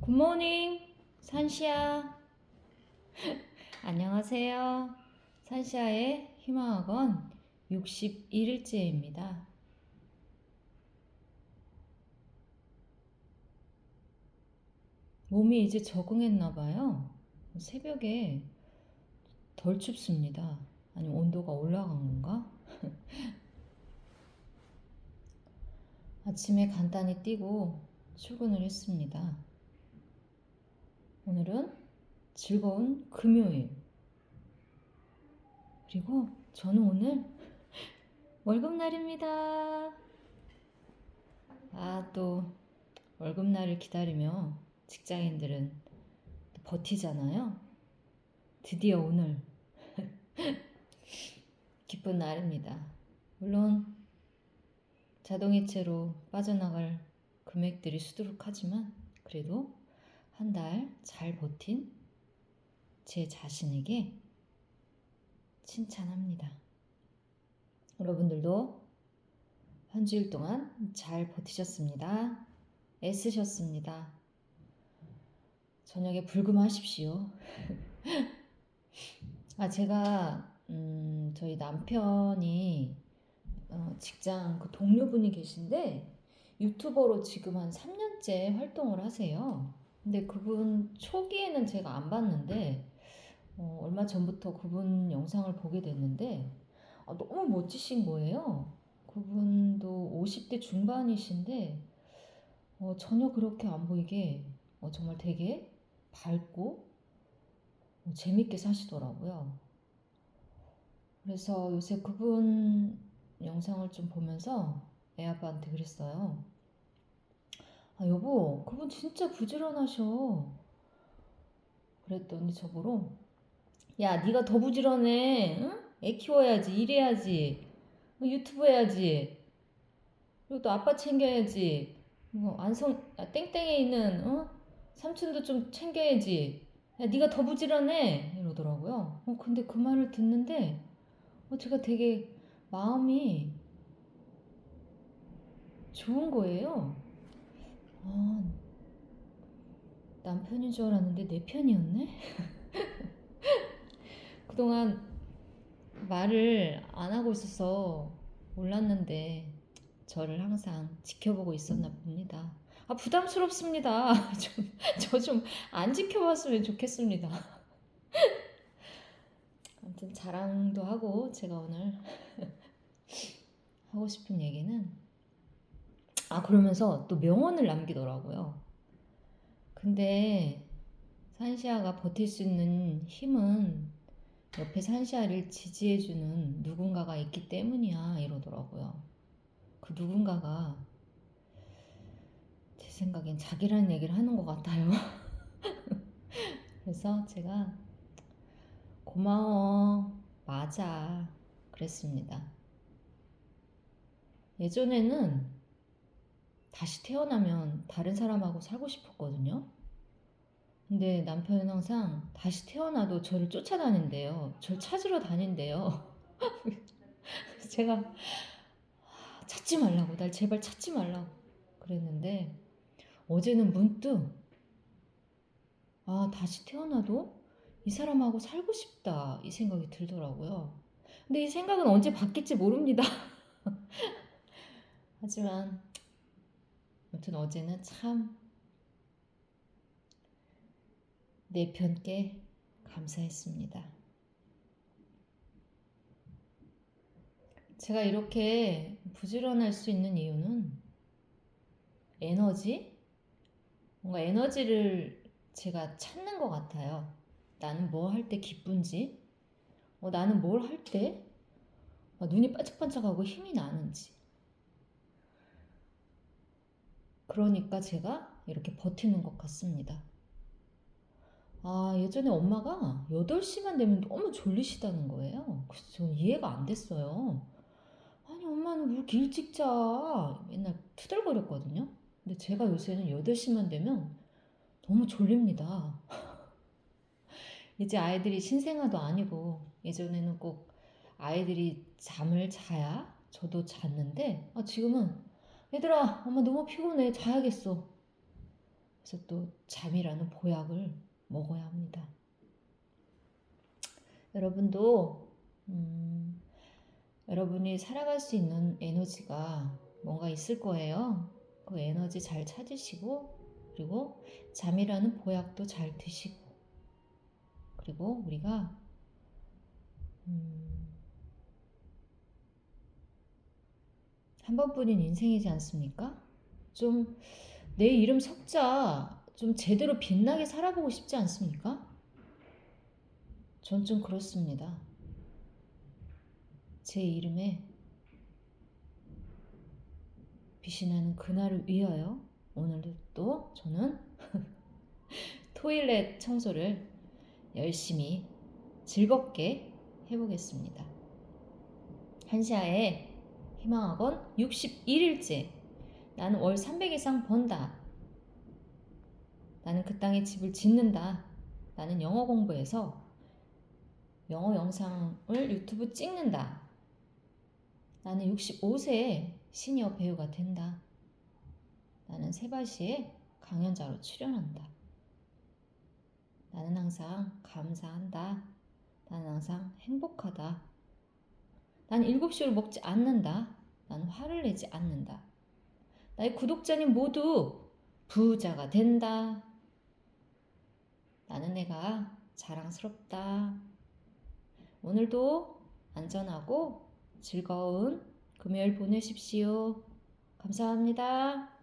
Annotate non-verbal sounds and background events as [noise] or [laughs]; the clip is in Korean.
굿모닝 산시아 [laughs] 안녕하세요. 산시아의 희망학원 61일째입니다. 몸이 이제 적응했나 봐요. 새벽에 덜 춥습니다. 아니면 온도가 올라간 건가? [laughs] 아침에 간단히 뛰고 출근을 했습니다. 오늘은 즐거운 금요일. 그리고 저는 오늘 [laughs] 월급날입니다. 아, 또 월급날을 기다리며 직장인들은 또 버티잖아요. 드디어 오늘 [laughs] 기쁜 날입니다. 물론 자동이체로 빠져나갈 금액들이 수두룩하지만 그래도 한 달 잘 버틴 제 자신에게 칭찬합니다. 여러분들도 한 주일 동안 잘 버티셨습니다. 애쓰셨습니다. 저녁에 불금하십시오. [laughs] 아, 제가, 음, 저희 남편이 어, 직장 그 동료분이 계신데 유튜버로 지금 한 3년째 활동을 하세요. 근데 그분 초기에는 제가 안 봤는데 어, 얼마 전부터 그분 영상을 보게 됐는데 아, 너무 멋지신 거예요. 그분도 50대 중반이신데 어, 전혀 그렇게 안 보이게 어, 정말 되게 밝고 어, 재밌게 사시더라고요. 그래서 요새 그분 영상을 좀 보면서 애 아빠한테 그랬어요. 아, 여보, 그분 진짜 부지런하셔. 그랬더니 저보러, 야, 네가 더 부지런해. 응? 애 키워야지, 일해야지, 어, 유튜브 해야지. 그리고 또 아빠 챙겨야지. 뭐 안성, 아, 땡땡에 있는 어? 삼촌도 좀 챙겨야지. 야, 네가 더 부지런해. 이러더라고요. 어, 근데 그 말을 듣는데, 어, 제가 되게 마음이 좋은 거예요. 아, 남편인 줄 알았는데 내 편이었네? [laughs] 그동안 말을 안 하고 있어서 몰랐는데 저를 항상 지켜보고 있었나 봅니다. 아, 부담스럽습니다. [laughs] 좀, 저 좀 안 지켜봤으면 좋겠습니다. [laughs] 아무튼 자랑도 하고 제가 오늘 하고 싶은 얘기는 아 그러면서 또 명언을 남기더라고요. 근데 산시아가 버틸 수 있는 힘은 옆에 산시아를 지지해주는 누군가가 있기 때문이야 이러더라고요. 그 누군가가 제 생각엔 자기라는 얘기를 하는 것 같아요. [laughs] 그래서 제가 고마워 맞아 그랬습니다. 예전에는 다시 태어나면 다른 사람하고 살고 싶었거든요. 근데 남편은 항상 다시 태어나도 저를 쫓아다닌대요. 저를 찾으러 다닌대요. [laughs] 제가 찾지 말라고, 날 제발 찾지 말라고 그랬는데 어제는 문득 아, 다시 태어나도 이 사람하고 살고 싶다 이 생각이 들더라고요. 근데 이 생각은 언제 바뀔지 모릅니다. [laughs] 하지만 아무튼 어제는 참 내 편께 감사했습니다. 제가 이렇게 부지런할 수 있는 이유는 에너지? 뭔가 에너지를 제가 찾는 것 같아요. 나는 뭐 할 때 기쁜지, 어, 나는 뭘 할 때 눈이 반짝반짝하고 힘이 나는지. 그러니까 제가 이렇게 버티는 것 같습니다. 아, 예전에 엄마가 8시만 되면 너무 졸리시다는 거예요. 그래서 저는 이해가 안 됐어요. 아니, 엄마는 왜 이렇게 일찍 자? 맨날 투덜거렸거든요. 근데 제가 요새는 8시만 되면 너무 졸립니다. [laughs] 이제 아이들이 신생아도 아니고 예전에는 꼭 아이들이 잠을 자야 저도 잤는데 아, 지금은 얘들아 엄마 너무 피곤해 자야겠어 그래서 또 잠이라는 보약을 먹어야 합니다. 여러분도 음, 여러분이 살아갈 수 있는 에너지가 뭔가 있을 거예요. 그 에너지 잘 찾으시고 그리고 잠이라는 보약도 잘 드시고 그리고 우리가 음, 한 번뿐인 인생이지 않습니까? 좀 내 이름 석자 좀 제대로 빛나게 살아보고 싶지 않습니까? 전 좀 그렇습니다. 제 이름에 빛이 나는 그날을 위하여 오늘도 또 저는 [laughs] 토일렛 청소를 열심히 즐겁게 해보겠습니다. 한시아의 희망학원 61일째 나는 월 300 이상 번다. 나는 그 땅에 집을 짓는다. 나는 영어 공부해서 영어 영상을 유튜브 찍는다. 나는 65세에 시니어 배우가 된다. 나는 세바시에 강연자로 출연한다. 나는 항상 감사한다. 나는 항상 행복하다. 나는 7시를 먹지 않는다. 나는 화를 내지 않는다. 나의 구독자님 모두 부자가 된다. 나는 내가 자랑스럽다. 오늘도 안전하고 즐거운 금요일 보내십시오. 감사합니다.